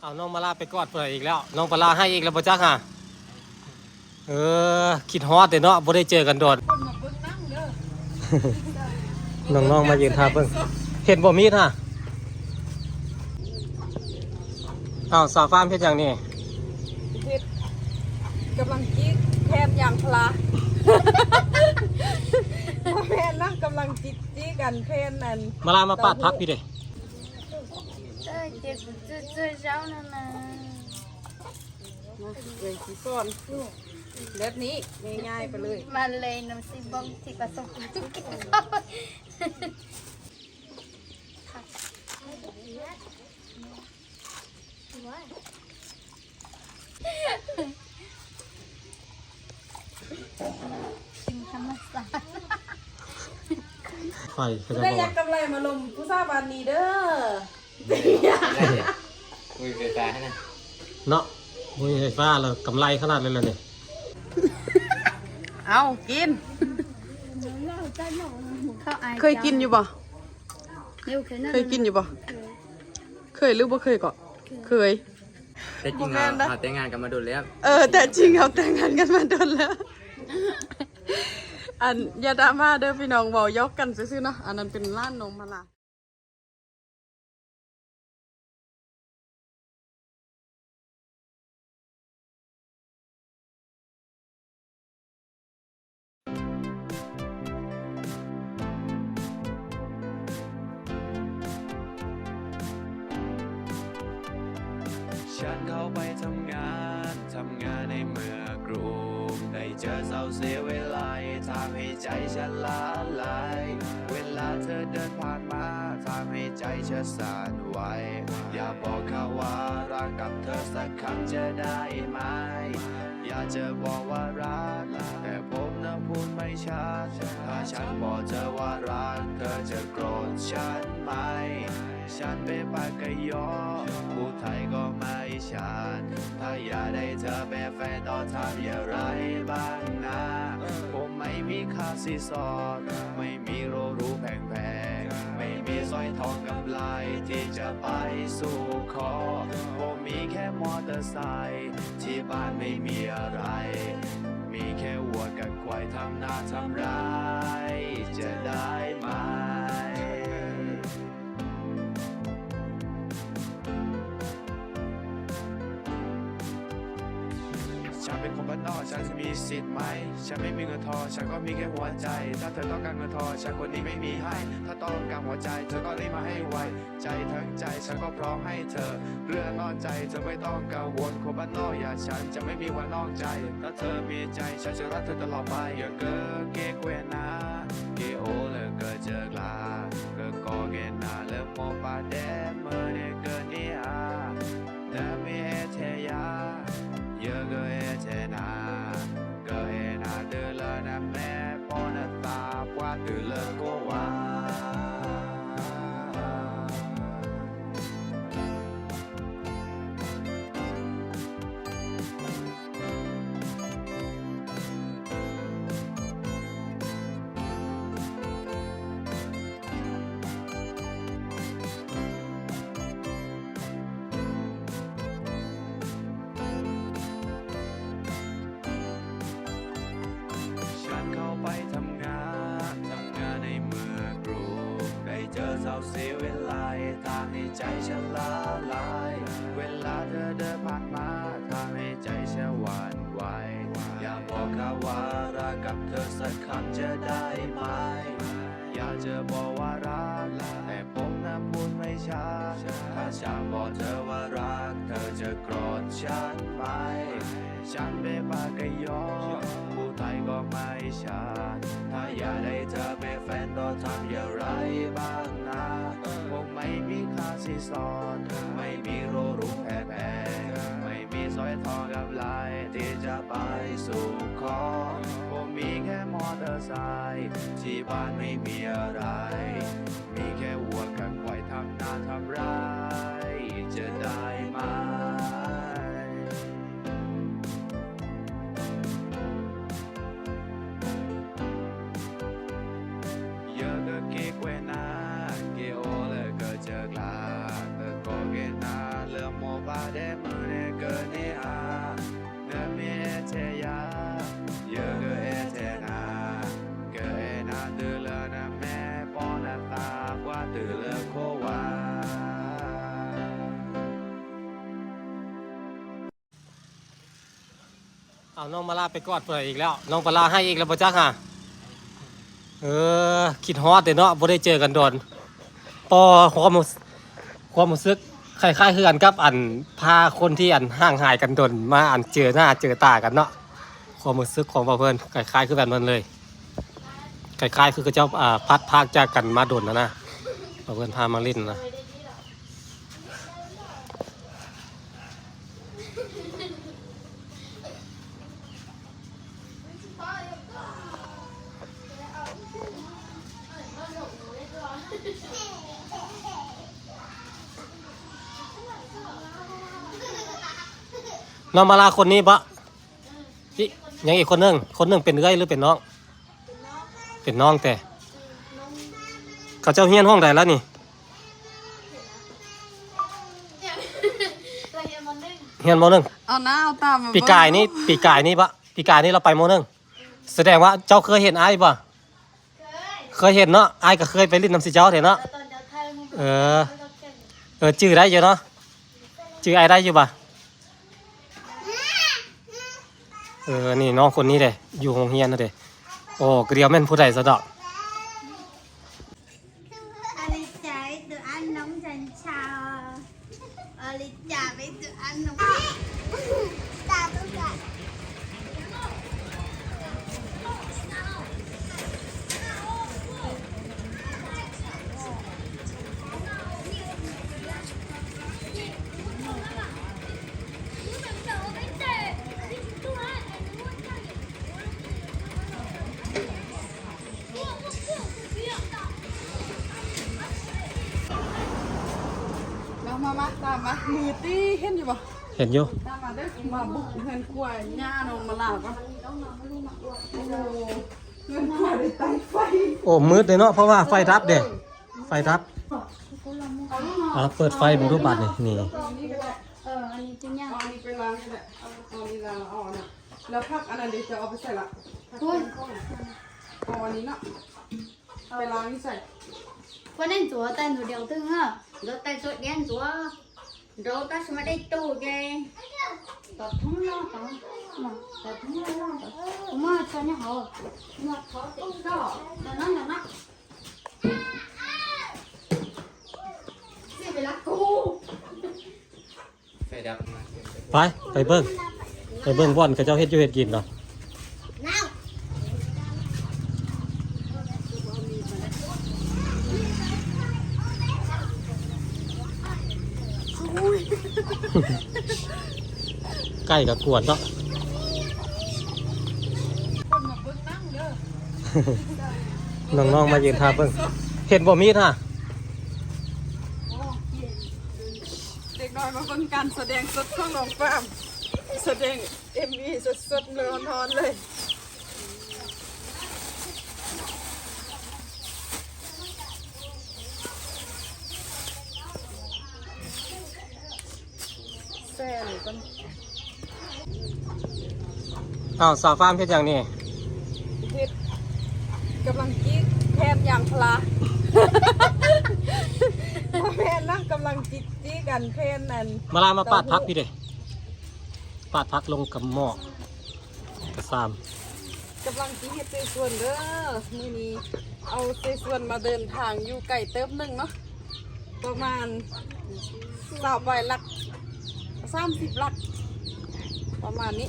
เอาน้องมาลาไปกอดเพื่อนอีกแล้ว น้องปลาให้อีกแล้วบ่จักฮะเออคิดฮอดแต่เนาะบ่ได้เจอกันโดดคนมาเบิ่งนั่งเด้อน้องๆมายืนท่าเบิ่งเห็นบ่มีดฮะอ้าวสาวฟาร์มเฮ็ดหยังนี่เฮ็ดกำลังจีแทนอย่างพลาบ่แม่นนะกำลังจิตจีกันเพนนั่นมาลามาปาดพักพี่เด้ เด็ก ગુજ્જુ જાવ ને ના นะเลยสีซ้อนแบบนี้ง่ายๆไปเลย มาเลยน้ำซีบองที่ผสมทุกข้าวกินธรรมศาตร์ไฟก็ได้ได้อยากกำไรมาลงผู้ทราบานนี้เด้อ คุยไฟฟ้านะเนาะบ่มีไฟฟ้าแล้วกำไรขนาดเลยล่ะนี่เอากินเขาอายเคยกินอยู่บ่เดี๋ยวเคยนั่นเคยกินอยู่บ่เคยหรือบ่เคยก็เคย แต่จริงบ่แม่เรานนะเราแต่งงานกันมาดูแล้ว เออ แต่จริงเราแต่งงานกันมาโดนแล้ว อันอยาดราม่าเด้อพี่น้องเว้ายอกกันซื่อๆเนาะอันนั้นเป็นร้านนมมาละ ฉันเข้าไปทำงาน ทำงานในเมืองกรุงได้เจอสาวเสียเวลาทำให้ใจฉันละลายเวลาเธอเดินผ่านมาทำให้ใจฉันสั่นไหวอยากบอกเขาว่ารักกับเธอสักคำจะได้ไหม อยากจะบอกว่ารัก แต่ผมน่ะพูดไม่ชัด ถ้าฉันบอกเธอว่ารัก เธอจะโกรธฉันไหม ฉันเป็นปากกยอพูดไทยก็ไม่ชัดถ้าอยากได้เธอเป็นแฟนต้องทำอย่างไรบ้างนะผมไม่มีค่าสิสอด ไม่มีโรรูแพงๆ ไม่มีสร้อยทองกำไลที่จะไปสู่ขอผมมีแค่มอเตอร์ไซค์ที่บ้านไม่มีอะไร มีแค่วัวกับควายทำนาทำไร นอกฉันจะมีสิทธิ์ไหม ฉันไม่มีเงินทองฉันก็มีแค่หัวใจ ถ้าเธอต้องการเงินทองฉันคนนี้ไม่มีให้ ถ้าต้องการหัวใจเธอก็รีบมาให้ไว ใจทั้งใจฉันก็พร้อมให้เธอ เรื่องนอกใจเธอไม่ต้องกังวลคนบ้านนอกอย่างฉันจะไม่มีวันนอกใจถ้าเธอมีใจฉันจะรักเธอตลอดไปอย่าเกินเกเกวนา จะไปสู่ขอผมมีแค่มอเตอร์ไซค์ที่บ้านไม่มีอะไร เอาน้องมาลาไปกอดเพื่อนอีกแล้ว น้องปลาให้อีกแล้วบ่จักฮะเออคิดฮอดเด้เนาะบ่ได้เจอกันโดนปอความความรู้สึกคล้ายๆคือกันกับอันพาคนที่อันห่างหายกันโดนมาอันเจอหน้าเจอตากันเนาะความรู้สึกของเพิ่นคล้ายๆคือกันมันเลยคล้ายๆคือเขาเจ้าพัดพากจากกันมาโดนนะนะเพิ่นพามาเล่นนะ น้องมาลาคนนี้ปะอียังอีกคนหนึงคนหนึงเป็นเอ้อยหรือเป็นน้อง เป็นน้องแต่ เขาเจ้าเฮียนห้องใดแล้วนี่เราเรียนมันนึ่งเฮียนโมหนึงเอาหน้าเอาตามมาปีกายนี่ปีกายนี่ปะปีกายนี่เราไปโมหนึงแสดงว่าเจ้าเคยเห็นไอ้ายปะเคยเคยเห็นเนาะไอ้ายก็เคยไปเล่นน้ำสิเจ้าเถอะเนาะแล้วตอนจะไทยมึงเออเออจื้อได้อยู่เนาะจื้อไอ้ายได้อยู่ปะ เออ นี่น้องคนนี้เด้อยู่โรงเรียนนะเด้โอ้เกลียวแม่นผู้ใดสะดอก มมามือตีเห็นอยู่ปะเห็นอยู่ตามมาเด้อมาบุกเงินกล้วยหญ้านงมาลาปะโอ้เงินกล้วยได้ไตไฟโอ้มืดเลยเนาะเพราะว่าไฟดับเด้ไฟดับอ่าเปิดไฟบนรูปบัตรนี่นี่เอออันนี้จริงยังเอาอันนี้ไปล้างก็ได้เอาเอาอันนี้ล้างแล้วเอาอันนั้นแล้วพักอันนั้นเดี๋ยวจะเอาไปใส่ละคุณเอาอันนี้เนาะไปล้างนี่ใส่วันนั้นตัวแต่หนูเดียวตึงฮะเดี๋ยวแต่สุดแดงตัวเดี๋ยวแต่สมัยได้ตู้แกตัดทุ่งแล้ว ตัดตัดทุ่งแล้วผมว่าตอนนี้เขามาเขาติดก็ตอนนั้นนะนี่เป็นรักกูไฟดับ ไปไปเบิ้งไปเบิ้งว่อนกับเจ้าเฮ็ดอยู่เฮ็ดกินเนาะ น้าว ใกล้กับกวดเนาะคนมาเบิ้งนั่งเด้อน้องๆมายืนท่าเบิ้งเห็นบ่มีดฮะเด็กน้อยมาเบิ้งการแสดงสดของน้องฟามแสดงเอ็มวีสดๆเลยนอนๆเลย แซ่หรือกัน อ้าวสาวฟาร์มเฮ็ดอย่างนี้เฮ็ดกำลังกิ๊กแพนอย่างพลาแพนนะกำลังจิกจี้กันแพนนั่นมาลามาปาดพักพี่เด้ปาดพักลงกับหม้อกับซามกำลังจิเฮ็ดเซส่วนเด้อมื้อนี้เอาเซส่วนมาเดินทางอยู่ไก่เติบหนึงเนาะประมาณสาวไปลักสามสิบลัก ประมาณนี้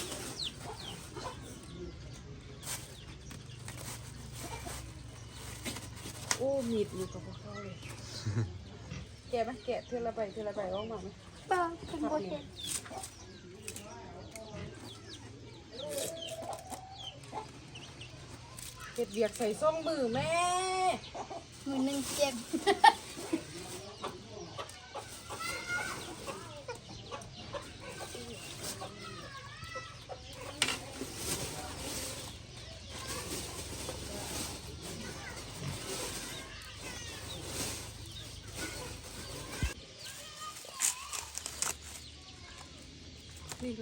โอ้มีดอยู่กับพวกเาเลยแกะไหมแกะเทละใบเทละใบออกมาไหมบ้าคุณโบเห็เก็บเบียกใส่ซ่องมือแม่มือหนึ่งเจ็บ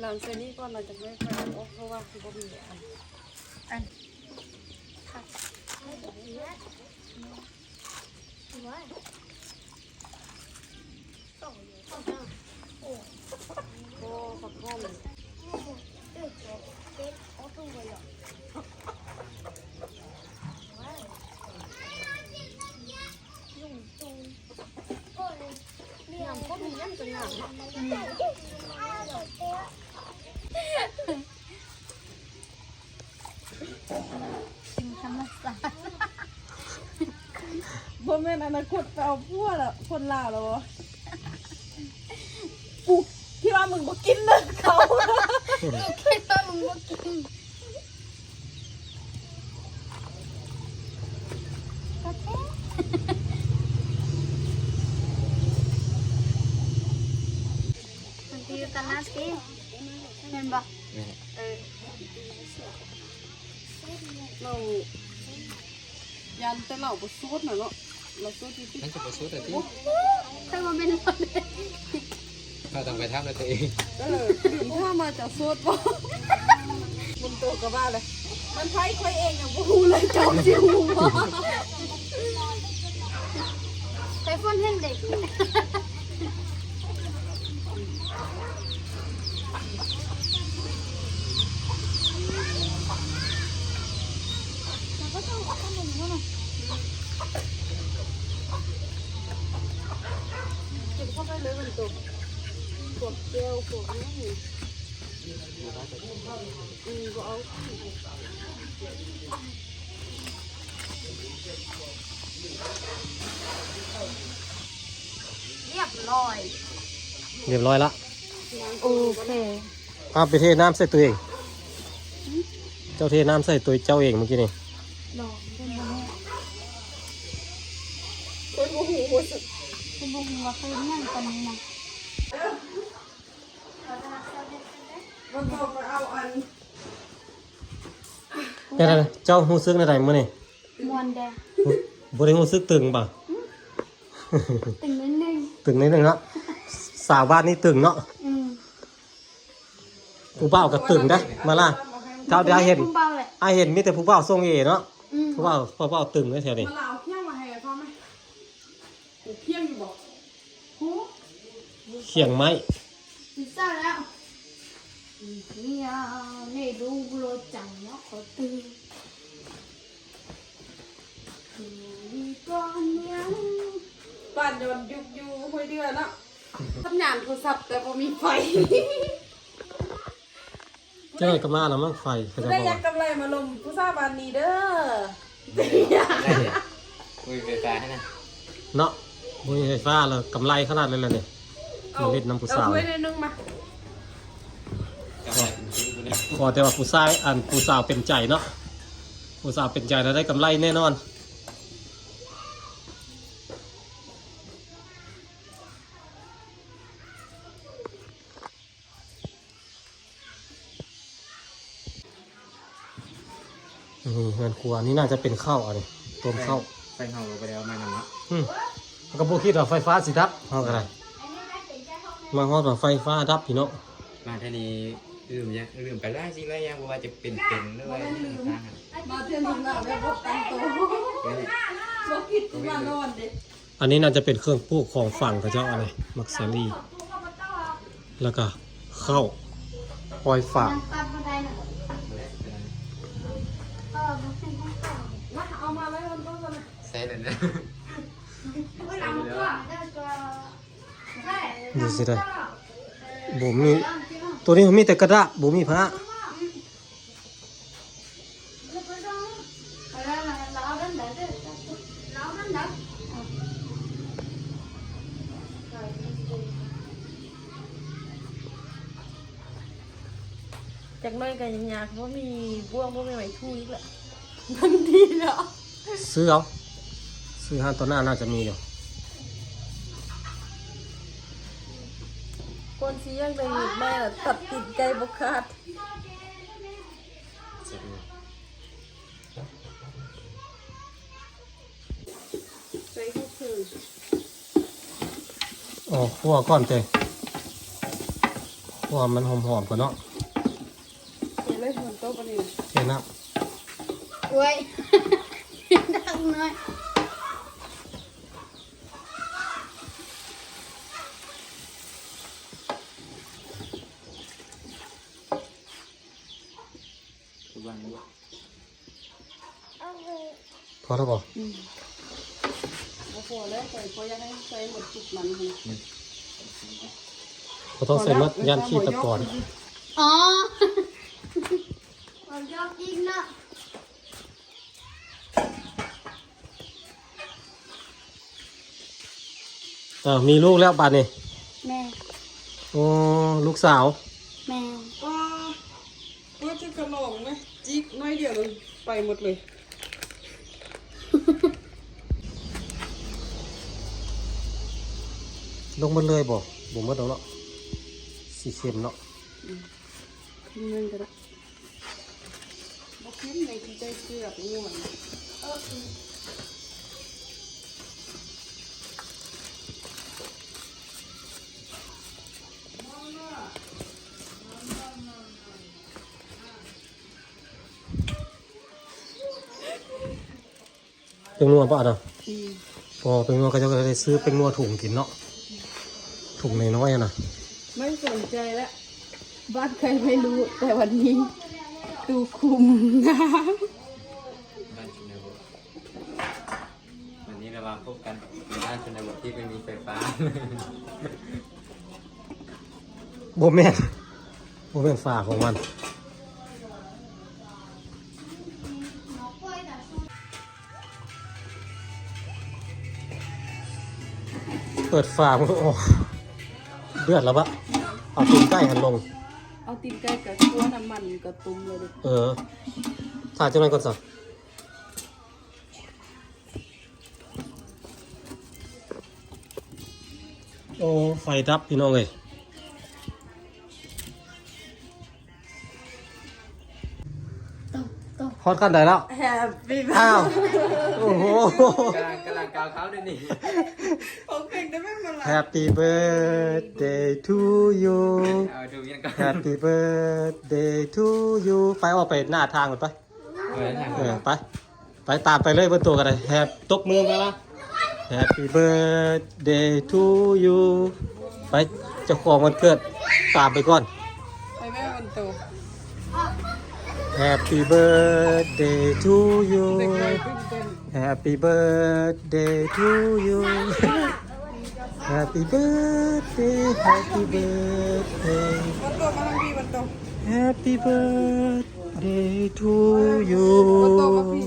นี่หลังจากนี้ก่อนเราจะไม่ค่อยเอเพราะว่าคือก็มีอัน อัน โอ้ขอโทษเลย สิ่งธรรมศาสตร์ บ่แม่นอนาคตไปเอาพัวละคนลาวแล้วบ่กูคิดว่ามึงบ่กินเลยเขาคิดว่ามึงว่ากินก็แค่มันตีกันนะสิเห็นปะนี่เออเรายันแต่เราบ่สูดน่ะเนาะ เราสูดที่นั่นจะไปสู้แต่ที่ถ้ามันเป็นคนเดียวเราต้องไปทำด้วยตัวเองเออถึงถ้ามาจากสูดบ่มึงโตกับว่าเลย มันไผค่อยเองยังบ่ฮู้เลยเจ้าสิฮู้บ่ใช้ฟ้อนเห็นเด็ก เข้าไปเลยมันโตพวกเจลพวกนี้นี่อืมบ่เอาเรียบร้อยเรียบร้อยละโอเคเอาไปเทน้ำใส่ตัวเอง เจ้าเทน้ำใส่ตัวเจ้าเองเมื่อกี้นี่ลองเป็นบุ้งคนบ่ฮู้ว่าสิเป็นบุ้งว่าเคยนั่งตอนนี้นะมันต้องไปเอาอันเป็นอะไรเจ้าหูซึกในใดมื่อนี่มวนแดงบริหูซึกตึงป่ะตึงนิดนึงตึงนิดนึงเนาะสาวบ้านนี่ตึงเนาะอืมผู้บ่าวก็ตึงได้อมาล่ะเท่าที่อาเห็นพุ่งเบาเลยอาเห็นมีแต่ผู้บ่าวทรงเอเนาะอืมผู้บ่าวผู้บ่าวตึงได้แถวนี้ มาลาวเที่ยงมาให้พ่อไหมกูเที่ยงอยู่บอก หู เขียงไม้พิซซ่าแล้วเนี่ยไม่รู้โลจังเนาะขอตื่นอยู่ก่อนยังบ้านโดนยุกอยู่ห้วยเดือนเนาะทำงานโทรศัพท์แต่พอมีไฟเจ้าหน่อยก็มาแล้วมั้งไฟเขาจะได้บอกยักกำไรมาลมผู้ทราบานนี้เด้อได้เนี่ยคุยไฟฟ้าให้นะเนาะบุญไฟฟ้าแล้วกำไรขนาดเลยล่ะเนี่ย เอาเล่นน้ำผู้สาว เอาถ้วยในนึงมากำไรเป็นชิ้นกูเนี่ยขอแต่ว่าผู้ชายอันผู้สาวเป็นใจเนาะผู้สาวเป็นใจแล้วได้กำไรแน่นอนนี่เงินครัวนี่น่าจะเป็นข้าวอะนี่ต้มข้าวใส่ห่อไปแล้วมานำเนาะอืมมันก็บ่คิดว่าไฟฟ้าสิดับเฮาก็ได้ มาฮอดว่าไฟฟ้าดับพี่เนาะมาแค่นี้ลืมยังลืมไปแล้วจริงแล้วยังว่าจะเป็นเป็นหรือว่าทางอะมาเที่ยงนึงแล้วได้พบตั้งโตะบ่คิดมานอนเด้อันนี้น่าจะเป็นเครื่องปลูกของฝั่งเขาเจ้าอะไรมักซารีแล้วก็ข้าวปล่อยฝากนั่งตัดบันไดน่ะเออมันเป็นของเก่ามาเอามาไว้บนโต๊ะกันนะใส่เลยนะ เวลามันก็ได้ก็ได้ นี่ สิได้บ่มีตัวนี้มีแต่กระดาษบ่มีพระจากน้อยกันยังยากเพราะมีบ่วงบ่มีไหมทูอีกแหละมันดีแล้วซื้อเอาซื้อห้างตัวหน้าน่าจะมีอยู่ ยังเลยแม่ตัดติดใจบกขาดใส่ทุกคือ๋อคั่วก่อนเตะคั่วมันหอมๆก่อนเนาะเห็นเลยมันโตปะนี่เห็นนะเว้ยดังหน่อย ทุกวันนี้ พอแล้วบ่โอ้โหแล้วใส่พอยังให้ใส่หมดจุดมันเลยพอต้องใส่มัดยันขี้ตะกอนอ๋อเอายอกอีกเนาะเออมีลูกแล้วบาดนี่แม่โอ้ลูกสาว แม่ก็ก็จะกระโหลกไหมจิกน้อยเดียวเลยไปหมดเลย ลงมาเลยบ่บ่มาดอกเนาะสีเข็มเนาะขึ้นเงินก็ได้บอกขึ้นในที่ใจเกือบนี่มันเป็นนัวป่ะเนาะอืมพอเป็นนัวก็จะได้ซื้อเป็นนัวถุงกินเนาะ ถุงน้อยๆอะนะไม่สนใจแล้วบ้านใครไม่รู้ แต่วันนี้ตูคุมนะบ้านชนบทวันนี้เรามาพบกันในบ้านชนบทที่ไม่มีไฟฟ้าโบแม่นโบแม่นฝาของมันเปิดฝามันก็ออก เดือดแล้วปะเอาตีนใกล้หันลง เอาตีนไก่กับขั้วน้ำมันกับตุ้มเลยดิเออถ่ายจังไรก่อนสักโอ้ไฟดับพี่น้องเลย อตกันได้แล้ว แฮปปี้อ้าว โอ้โห กำลังกำลังกาวเขาด้วยนี่ของเพลงได้ไม่มาละ Happy birthday to you เอาดูยังกัน Happy birthday to you ไปออกไปหน้าทางก่อนไป เออทางเออไป ไปตามไปเลยบนตัวกันเลยแฮปตกมือไปละ Happy birthday to you ไปเจ้าของวันเกิดตามไปก่อน ไปแม่มันโต Happy birthday to you เด็กเลยขึ้นเต้น Happy birthday to you Happy birthday Happy birthday มันโตมาทางพี่มันโต Happy birthday to มันโตมา you พี่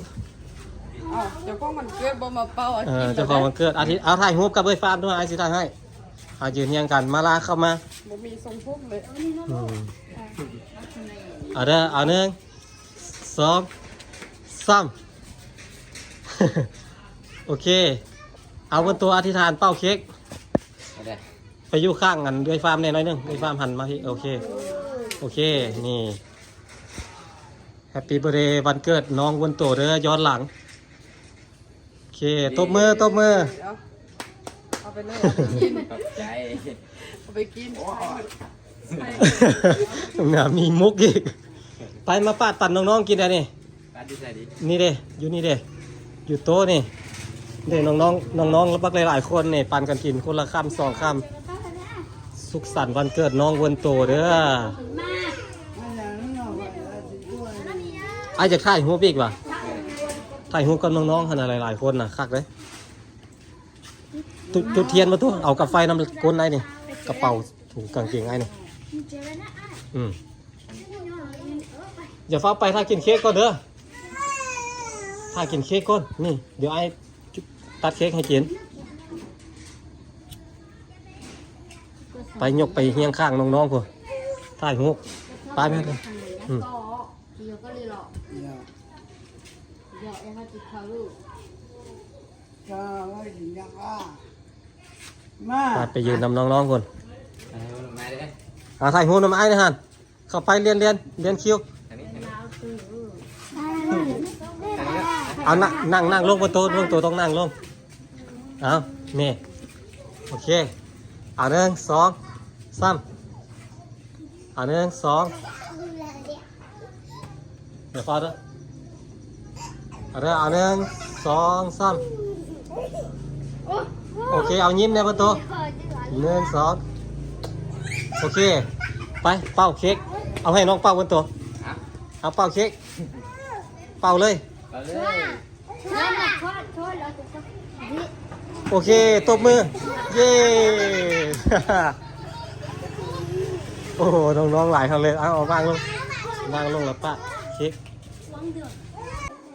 อ้าวเจ้าของมันเกิดบ่มาเป่าเออเจ้าของวันเกิดอาทิตย์เอาถ่ายรูปกับเบยฟาร์มด้วยไอซิถ่ายให้เอายืนเรียงกันมาลาเข้ามาบ่มีทรงพุ่มเลยอืมเอาเด้อเอาหนึ่ง สองสามโอเค เอาบนตัวอธิษฐานเป้าเค้กเอาได้ไปอยู่ข้างกันด้วยฟาร์มแน่น้อยหนึงด้วยฟาร์มหันมาที่โอเค โอเค นี่แฮปปี้เบ t ร์ a เดย์วันเกิดน้องบนโตเด้อย้อนหลัง โอเคตบมือตบมือเดี๋ยวเอาไปเลยเอาไปกินขอบใจเอาไปกินเนี่ยมีมุกอีก ไปมาปาดปั่นน้องๆกินอะไรนี่บ้านที่ไหนดีนี่เด้อยู่นี่เด้อยู่โต๊ะนี่เด้น้องๆน้องๆแล้วบักหลายๆคนนี่ปั่นกันกินคนละคำสองคำสุขสันต์วันเกิดน้องวนโตเด้อไอ้จะถ่ายหัวปีกว่ะถ่ายหัวกับน้องๆขนาดหลายๆคนน่ะคักเลยจุดจุดเทียนมาตัวเอากับไฟน้ำก้นไอ้นี่กระเป๋าถุงกางเกงไอ้นี่อืม อย่าฟ้าไปถ้ากินเค้กก่อนเด้อถ้ากินเค้กก่อนนี่ เดี๋ยวไอ้จุตัดเค้กให้กิน ไปยกไปเฮียงข้างน้องๆพวกถ่ายหูกไปไหมเลยอืมก็เดี๋ยวก็เลยหรอกเดี๋ยวยังให้ติดเขาลูก cho nó gì nhá mà ปาดไปยืนนำน้องๆคนเอามาเลยอาถ่ายหูน้ำไอ้นะฮันเข้าไปเรียนเรียนเรียนคิว อันนี้อันนี้ เอาคือ อันนี้ เอานั่งนั่งนั่งลงบนโต๊ะลงโต๊ะต้องนั่งลงเอานี่โอเคเอาหนึ่งสองสามเอาหนึ่งสองเดี๋ยวพอเด้อเอาเด้อเอาหนึ่งสองสามโอเคเอายิ้มเนี่ยบนโต๊ะหนึ่งสองโอเค ไปเป่าเค้กเอาให้น้องเป่าบนโต๊ะเอาเป่าเค้กเป่าเลย เอาเลยแล้วมาทอดทอดแล้วจะต้องโอเค ตบมือ เย้ โอ้โห น้องๆหลายคนเลย เอาเอาวางลงวางลงแล้วปะเค้ก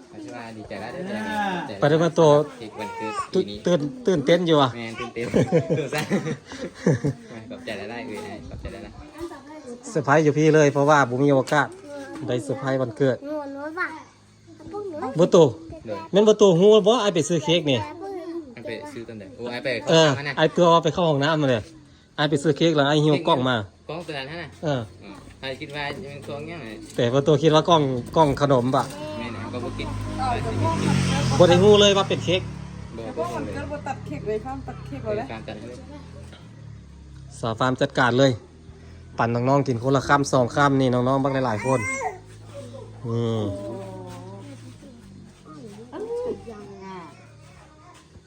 เอาชื่อว่าดีใจแล้วเด้อเด้อไปด้วยมาตัวอีกวันเกิดตื่ปีนนี้ตื่นตื่นเต้นอยู่อะแม่นตื่นเต้นตื่นซะขอบใจได้ได้เอ้ยขอบใจได้นะเซอร์ไพรส์อยู่พี่เลยเพราะว่าผมมีโอกาสได้เซอร์ไพรส์วันเกิด บัตูเลยแม่นบัตูฮู้บ่ไอไปซื้อเค้กนี่อันไปซื้อตอนไหนโอ้ไอไปเอเข้าอห้องน้ำนะไอตัวไปเข้าห้องน้ำมาเลยไอไปซื้อเค้กแล้วไอหิวกล้องมา กล้องตัวนั้นนะเอออ๋อไอคิดว่าจะเป็นกล้องยังไงแต่บัตูคิดว่ากล้องกล้องขนมปะแม่เนี่ยก็บ่กินบ่ได้ฮู้เลยว่าเป็นเค้กบ่ก็บ่มันเลยก็บ่ตัดเค้กเลยข้ามตัดเค้กบ่เลยการจัดเลยสาวฟาร์มจัดการเลย ปั่นน้องๆกินคนละคำสองคำนี่น้องๆบ้างหลายๆคนนี่ ยังอะ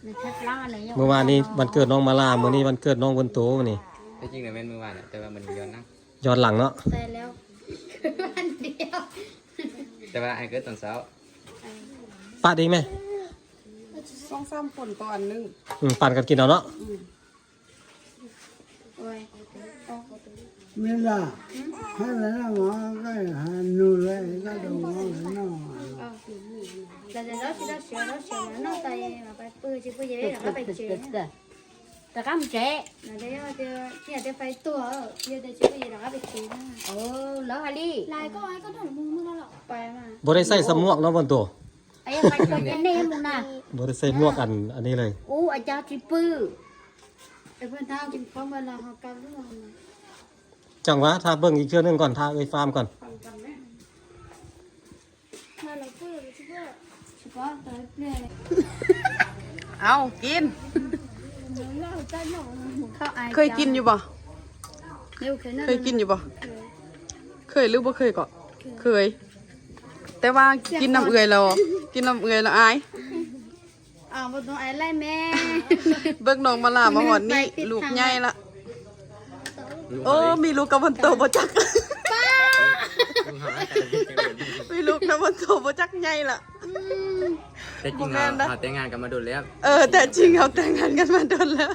มันชัดล่า เลยเมื่อวานนี้วันเกิดน้องมาลาเมื่อนี้วันเกิดน้องบนโตวันนี้แต่จริงเนี่ยแม่นมือวานอะแต่ว่ามันย้อนนะย้อนหลังเนาะแต่แล้ววันเดียวแต่ว่าไอเกิดตอนเช้าป้าดีไหมสองสามคนต่ออันหนึงอืมปั่นกันกินเอาเนาะโอ้ย mới là hay là nó ngó cái hà nụ lại cái đầu ngó cái nó แต่เดี๋ยวเราจะเสียเราเสียแล้วเราไปมาไปปื้อชิปื้อเยอะ แล้วก็ไปเจอแต่ก็ไม่เจ๊เดี๋ยวเดี๋ยวเนี่ยเดี๋ยวไปตัวเดี๋ยวเดี๋ยวชิปื้อเยอะแล้วก็ไปเจอโอ้แล้วฮะลี่ลายก็ไอ้ก็ถอดมือมือแล้วไปมาบ่ได้ใส่สมวกเนาะบนโตไอ้ไปกดยันเนมมึงนะบ่ได้ใส่หมวกอันอันนี้เลยอู้อาจารย์ชิปื้อไอ้เพื่อนท้ากินข้าวเวลาเขากำลังมาจังหวะถ้าเบิ่งอีกเชื่อหนึงก่อนถ้าเอ้ยฟาร์มก่อน เฉพาะตอนเนี่ยเอากินเขาอายเคยกินอยู่บ่เร็วเคยนั่นเคยกินอยู่บ่เคยหรือบ่เคยก็เคย แต่ว่ากินน้ำเอื่อยแล้วกินน้ำเอื่อยแล้วอายอ้าวบ่ต้องอายไล่แม่ เบิ่งน้องมาลามาหอดนี่ลูกใหญ่ละโอ้มีลูกกับวันโตบ่จักมีลูกกับวันโตบ่จักใหญ่ละ แต่จริงบ่แม่เรานนะเราแต่งงานกันมาโดนแล้วเออ แต่จริงเขาแต่งงานกันมาโดนแล้ว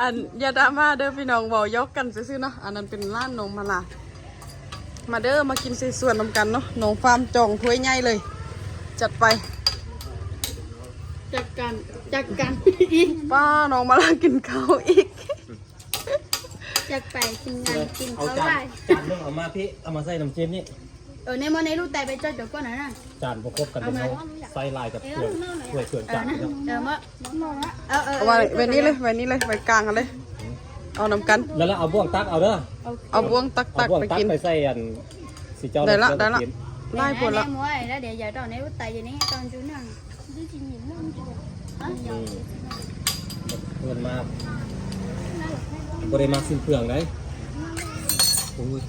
อันอยาดราม่าเด้อพี่น้องเว้ายกกันซื่อๆเนาะอันนั้นเป็นร้านนมมาลามาเด้อมากินเสส่วนนำกันเนาะน้องฟาร์มจองถ้วยใหญ่เลย จัดไปจัดการจัดการป้าน้องมาลากินข้าวอีกจัดไปกินงานกินเอาเขาจาได้นจานนึงเอามาพี่เอามาใส่น้ำจิ้มนี่เออในมอในรูปแต่ไปจอดเดี๋ยวก่อนนะจานประกบกันเป็นเอาใส่ลายกับเกลือถ้วยเกลือจานเนาะเดี๋ยวมาเออเออเอาไว้ไว้นี้เลยไว้นี้เลยไว้กลางกันเลย เอานำกัน แล้วเราเอาบ่วงตักเอาเด้อเอาบ้วงตักเอาตักบ่วงไปตักกินไปใส่อันสีเจ้าได้ละเกลือได้ละกินได้ผลละมวยแล้วเดี๋ยวอย่าตอนในรูปแต่อย่างนี้ตอนจุนั่งเพิ่นมาบริมาสิ้นเปลืองเลยโอ้ย